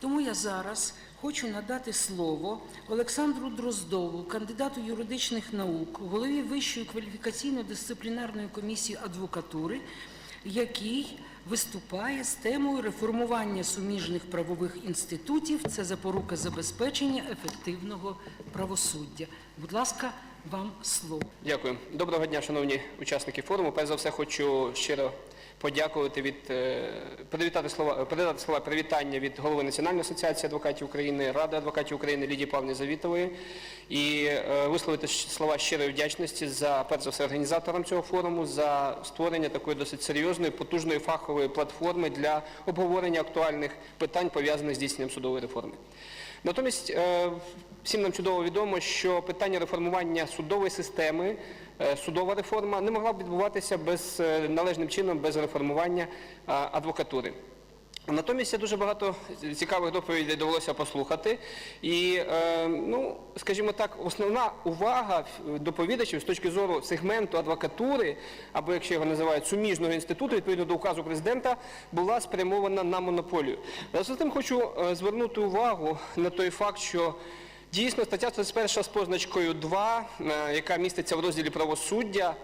Тому я зараз хочу надати слово Олександру Дроздову, кандидату юридичних наук, голові Вищої кваліфікаційно-дисциплінарної комісії адвокатури, який виступає з темою реформування суміжних правових інститутів. Це запорука забезпечення ефективного правосуддя. Будь ласка, вам слово. Дякую. Доброго дня, шановні учасники форуму. Перш за все, хочу щиро подякувати від е, передати слова, передати слова привітання від голови Національної асоціації адвокатів України, Ради адвокатів України Лідії Павлівни Завітової і е, висловити слова щирої вдячності за перш за все організаторам цього форуму за створення такої досить серйозної, потужної фахової платформи для обговорення актуальних питань пов'язаних з здійсненням судової реформи. Натомість е, всім нам чудово відомо, що питання реформування судової системи, е, судова реформа не могла б відбуватися е, належним чином без реформування е, адвокатури. Натомість дуже багато цікавих доповідей довелося послухати. І, ну, скажімо так, основна увага доповідачів з точки зору сегменту адвокатури, або якщо його називають суміжного інституту, відповідно до указу президента, була спрямована на монополію. Разом з тим хочу звернути увагу на той факт, що дійсно стаття 31 з позначкою 2, е, яка міститься в розділі правосуддя,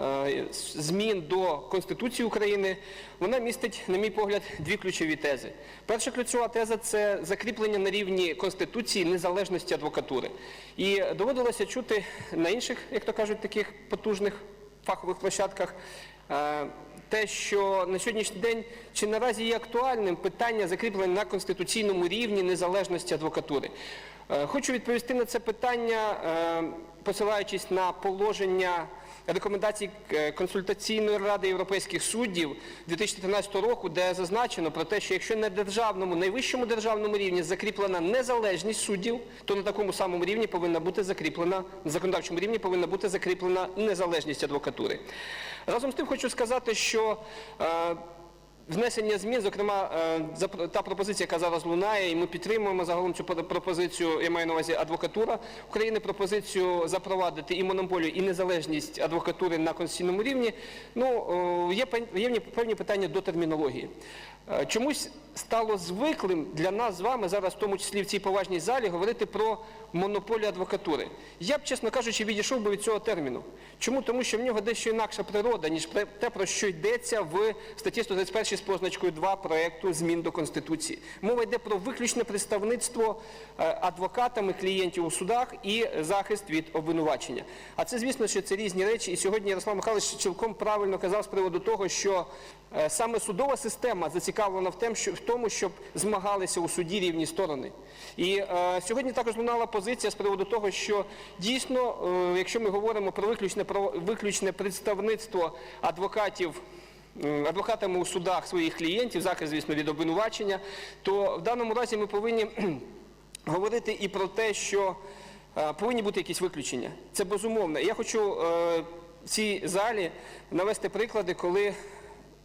е, змін до Конституції України, вона містить, на мій погляд, дві ключові тези. Перша ключова теза це закріплення на рівні Конституції незалежності адвокатури. І доводилося чути на інших, як то кажуть, таких потужних фахових площадках. е, Те, що на сьогоднішній день чи наразі є актуальним питання закріплення на конституційному рівні незалежності адвокатури. Е, Хочу відповісти на це питання, е, посилаючись на положення рекомендацій е, консультаційної ради європейських суддів 2013 року, де зазначено про те, що якщо на державному, найвищому державному рівні закріплена незалежність суддів, то на такому самому рівні повинна бути закріплена на законодавчому рівні повинна бути закріплена незалежність адвокатури. Разом з тим хочу сказати, що Внесення змін, зокрема, е, та пропозиція, яка зараз лунає, і ми підтримуємо загалом цю пропозицію, я маю на увазі адвокатура України, пропозицію запровадити і монополію, і незалежність адвокатури на конституційному рівні. Ну, е, є певні питання до термінології. Е, Чомусь стало звиклим для нас з вами зараз, в тому числі в цій поважній залі, говорити про монополію адвокатури. Я б, чесно кажучи, відійшов би від цього терміну. Чому? Тому що в нього дещо інакша природа, ніж те, про що йдеться в статті 131 з позначкою 2 проекту змін до Конституції. Мова йде про виключне представництво е, адвокатами клієнтів у судах і захист від обвинувачення. А це, звісно, що це різні речі. І сьогодні Ярослав Михайлович цілком правильно казав з приводу того, що е, саме судова система зацікавлена в тому, щоб змагалися у суді рівні сторони. І е, сьогодні також лунала позиція з приводу того, що дійсно, якщо ми говоримо про виключне, представництво адвокатів адвокатами у судах своїх клієнтів, захист, звісно, від обвинувачення, то в даному разі ми повинні говорити і про те, що е, повинні бути якісь виключення. Це безумовно. Я хочу е, в цій залі навести приклади, коли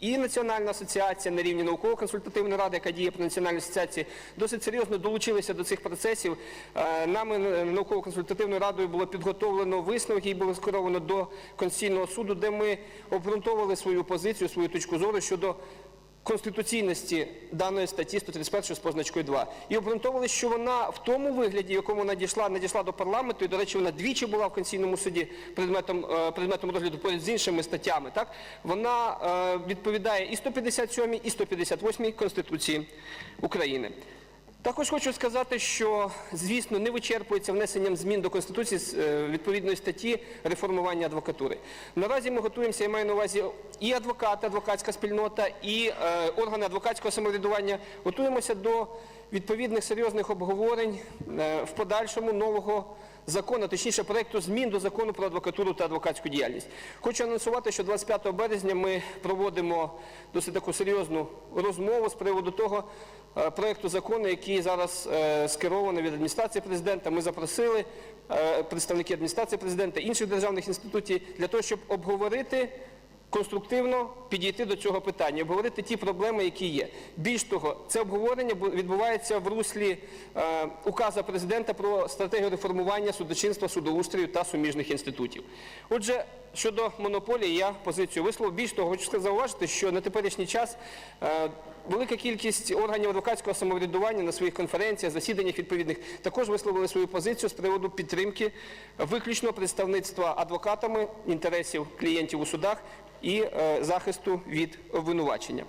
і Національна асоціація на рівні науково-консультативної ради, яка діє при Національній асоціації, досить серйозно долучилися до цих процесів. Е, Нами е, науково-консультативною радою було підготовлено висновки і було скеровано до Конституційного суду, де ми обґрунтовували свою позицію, свою точку зору щодо конституційності даної статті 131 з позначкою 2. І обґрунтовували, що вона в тому вигляді, в якому надійшла, надійшла до парламенту, і, до речі, вона двічі була в Конституційному суді предметом, е, предметом розгляду поряд з іншими статтями, так? вона е, відповідає і 157, і 158 Конституції України. Також хочу сказати, що, звісно, не вичерпується внесенням змін до Конституції з е, відповідної статті реформування адвокатури. Наразі ми готуємося, я маю на увазі і адвокати, адвокатська спільнота, і е, органи адвокатського самоврядування. Готуємося до відповідних серйозних обговорень е, в подальшому нового закону, точніше проекту змін до закону про адвокатуру та адвокатську діяльність. Хочу анонсувати, що 25 березня ми проводимо досить таку серйозну розмову з приводу того е, проекту закону, який зараз е, скерований від адміністрації президента. Ми запросили е, представників адміністрації президента, інших державних інститутів для того, щоб обговорити конструктивно підійти до цього питання, обговорити ті проблеми, які є. Більш того, це обговорення відбувається в руслі е, указа президента про стратегію реформування судочинства, судоустрою та суміжних інститутів. Отже, щодо монополії, я позицію висловив. Більш того, хочу зауважити, що на теперішній час е, велика кількість органів адвокатського самоврядування на своїх конференціях, засіданнях відповідних також висловили свою позицію з приводу підтримки виключного представництва адвокатами інтересів клієнтів у судах і е, захисту від обвинувачення.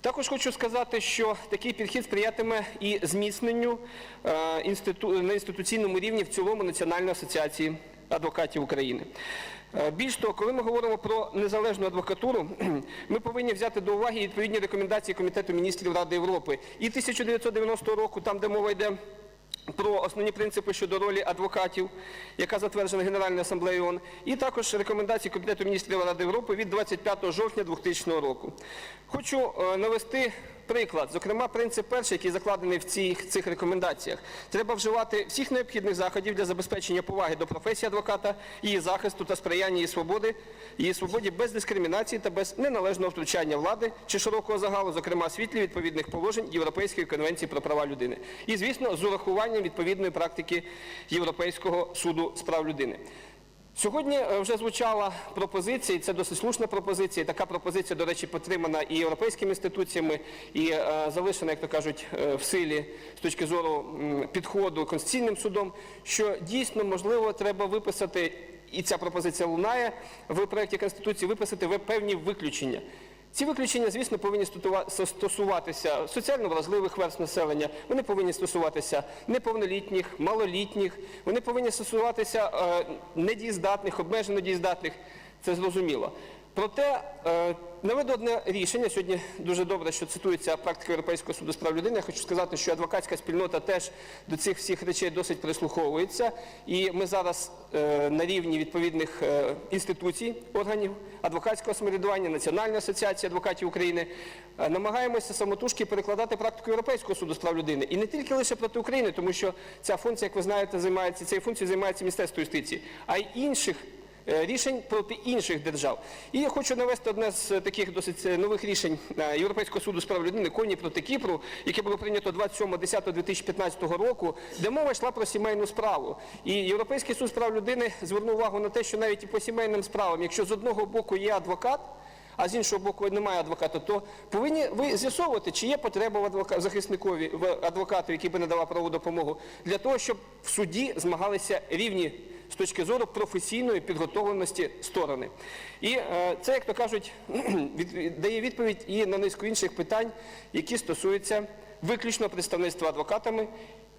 Також хочу сказати, що такий підхід сприятиме і зміцненню е, на інституційному рівні в цілому Національної асоціації адвокатів України. Е, Більш того, коли ми говоримо про незалежну адвокатуру, ми повинні взяти до уваги відповідні рекомендації Комітету міністрів Ради Європи і 1990 року, там де мова йде про основні принципи щодо ролі адвокатів, яка затверджена Генеральною асамблеєю ООН, і також рекомендації Комітету міністрів Ради Європи від 25 жовтня 2000 року. Хочу е, навести приклад, зокрема, принцип перший, який закладений в цих, цих рекомендаціях. Треба вживати всіх необхідних заходів для забезпечення поваги до професії адвоката, її захисту та сприяння її свободи, її свободі без дискримінації та без неналежного втручання влади чи широкого загалу, зокрема світлі відповідних положень Європейської конвенції про права людини. І, звісно, з урахуванням відповідної практики Європейського суду з прав людини. Сьогодні е, вже звучала пропозиція, і це досить слушна пропозиція. і Така пропозиція, до речі, підтримана і європейськими інституціями, і е, залишена, як то кажуть, е, в силі з точки зору підходу Конституційним судом, що дійсно можливо треба виписати, і ця пропозиція лунає в проєкті Конституції, виписати ви- певні виключення. Ці виключення, звісно, повинні стосуватися соціально вразливих верств населення, вони повинні стосуватися неповнолітніх, малолітніх, вони повинні стосуватися е, недієздатних, обмежено дієздатних, це зрозуміло. Проте е, наведу одне рішення. Сьогодні дуже добре, що цитується практика Європейського суду з прав людини. Я хочу сказати, що адвокатська спільнота теж до цих всіх речей досить прислуховується. І ми зараз е, на рівні відповідних е, інституцій, органів адвокатського самоврядування, Національної асоціації адвокатів України намагаємося самотужки перекладати практику Європейського суду з прав людини. І не тільки лише проти України, тому що ця функція, як ви знаєте, займається цією функцією займається Міністерство юстиції, а й інших рішень проти інших держав. І я хочу навести одне з таких досить е, нових рішень е, Європейського суду з прав людини коні проти Кіпру, яке було прийнято 27.10.2015 року, де мова йшла про сімейну справу. І Європейський суд з прав людини звернув увагу на те, що навіть і по сімейним справам, якщо з одного боку є адвокат, а з іншого боку немає адвоката, то повинні ви з'ясовувати, чи є потреба в адвока- захисникові в адвокату, який би надавав правову допомогу, для того, щоб в суді змагалися рівні з точки зору професійної підготовленості сторони. І е, це, як то кажуть, дає відповідь і на низку інших питань, які стосуються виключно представництва адвокатами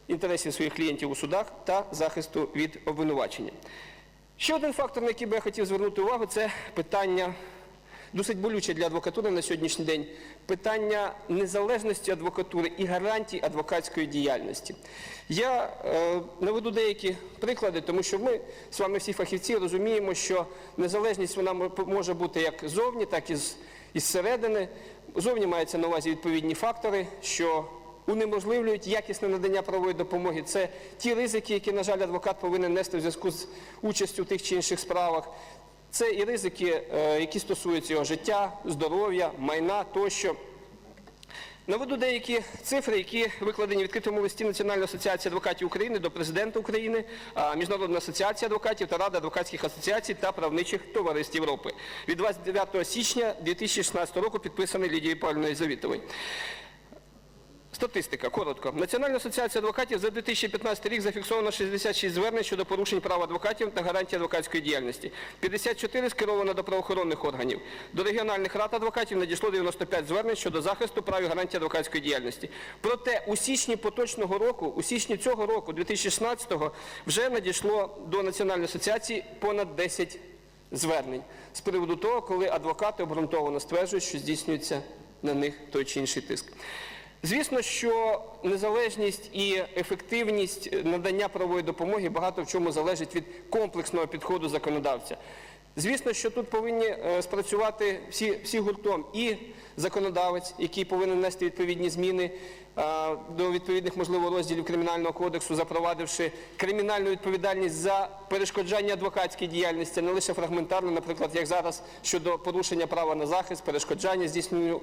інтересів своїх клієнтів у судах та захисту від обвинувачення. Ще один фактор, на який би я хотів звернути увагу, це питання досить болюче для адвокатури на сьогоднішній день питання незалежності адвокатури і гарантій адвокатської діяльності. Я е, наведу деякі приклади, тому що ми з вами всі фахівці розуміємо, що незалежність вона може бути як зовні, так і зсередини. Зовні мається на увазі відповідні фактори, що унеможливлюють якісне надання правової допомоги. Це ті ризики, які, на жаль, адвокат повинен нести в зв'язку з участю в тих чи інших справах. Це і ризики, е, які стосуються його життя, здоров'я, майна тощо. Наведу деякі цифри, які викладені в відкритому листі Національної асоціації адвокатів України до президента України, а, Міжнародної асоціації адвокатів та Ради адвокатських асоціацій та правничих товариств Європи від 29 січня 2016 року, підписаний Лідією Павлівною Завітовою. Статистика, коротко. Національна асоціація адвокатів за 2015 рік зафіксовано 66 звернень щодо порушень прав адвокатів та гарантій адвокатської діяльності. 54 скеровано до правоохоронних органів. До регіональних рад адвокатів надійшло 95 звернень щодо захисту прав і гарантій адвокатської діяльності. Проте у січні поточного року, у січні цього року, 2016-го, вже надійшло до Національної асоціації понад 10 звернень з приводу того, коли адвокати обґрунтовано стверджують, що здійснюється на них той чи інший тиск. Звісно, що незалежність і ефективність надання правової допомоги багато в чому залежить від комплексного підходу законодавця. Звісно, що тут повинні е, спрацювати всі, всі гуртом і законодавець, який повинен внести відповідні зміни до відповідних, можливо, розділів Кримінального кодексу, запровадивши кримінальну відповідальність за перешкоджання адвокатській діяльності, не лише фрагментарно, наприклад, як зараз щодо порушення права на захист, перешкоджання здійсненню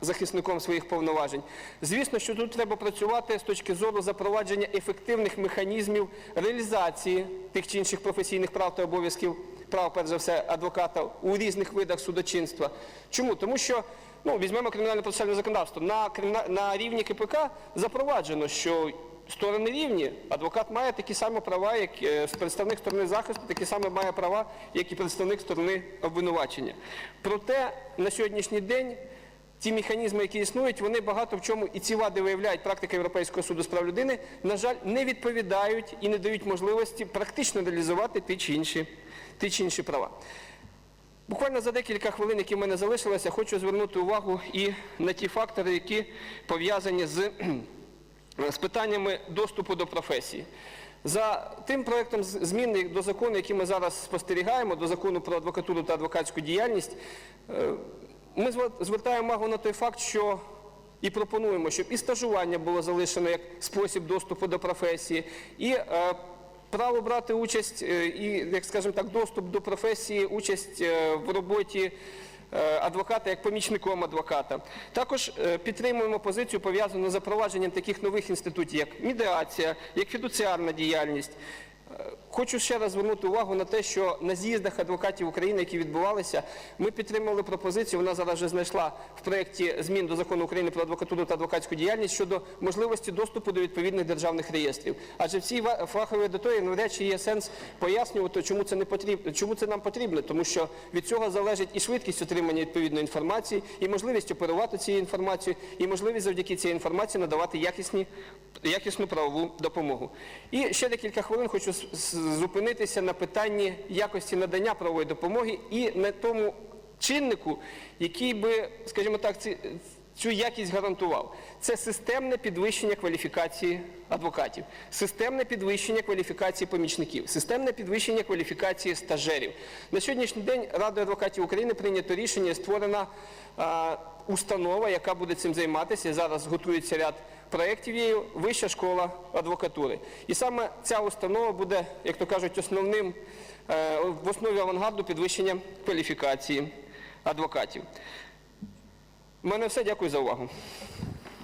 захисником своїх повноважень. Звісно, що тут треба працювати з точки зору запровадження ефективних механізмів реалізації тих чи інших професійних прав та обов'язків прав, перш за все, адвоката у різних видах судочинства. Чому? Тому що ну, візьмемо кримінальне процесуальне законодавство. На, на рівні КПК запроваджено, що сторони рівні, адвокат має такі самі права, як е, представник сторони захисту, такі самі має права, як і представник сторони обвинувачення. Проте на сьогоднішній день ті механізми, які існують, вони багато в чому і ці вади виявляють практика Європейського суду з прав людини, на жаль, не відповідають і не дають можливості практично реалізувати ті чи інші, ті чи інші права. Буквально за декілька хвилин, які в мене залишилося, хочу звернути увагу і на ті фактори, які пов'язані з, з питаннями доступу до професії. За тим проектом з- змін до закону, який ми зараз спостерігаємо, до закону про адвокатуру та адвокатську діяльність, е, ми звертаємо увагу на той факт, що і пропонуємо, щоб і стажування було залишено як спосіб доступу до професії, і е, право брати участь, е, і, як скажемо так, доступ до професії, участь е, в роботі адвоката як помічником адвоката. Також підтримуємо позицію пов'язану з запровадженням таких нових інститутів, як медіація, як фідуціарна діяльність. Хочу ще раз звернути увагу на те, що на з'їздах адвокатів України, які відбувалися, ми підтримали пропозицію, вона зараз вже знайшла в проєкті змін до закону України про адвокатуру та адвокатську діяльність щодо можливості доступу до відповідних державних реєстрів. Адже в цій фаховій аудиторії навряд чи є сенс пояснювати, чому це не потрібно, чому це нам потрібно, тому що від цього залежить і швидкість отримання відповідної інформації, і можливість оперувати цією інформацією, і можливість завдяки цій інформації надавати якісні, якісну правову допомогу. І ще декілька хвилин хочу зупинитися на питанні якості надання правової допомоги і на тому чиннику, який би, скажімо так, цю якість гарантував. Це системне підвищення кваліфікації адвокатів, системне підвищення кваліфікації помічників, системне підвищення кваліфікації стажерів. На сьогоднішній день Радою адвокатів України прийнято рішення, створена установа, яка буде цим займатися. Зараз готується ряд проєктів її Вища школа адвокатури. І саме ця установа буде, як то кажуть, основним е, в основі авангарду підвищення кваліфікації адвокатів. У мене все. Дякую за увагу.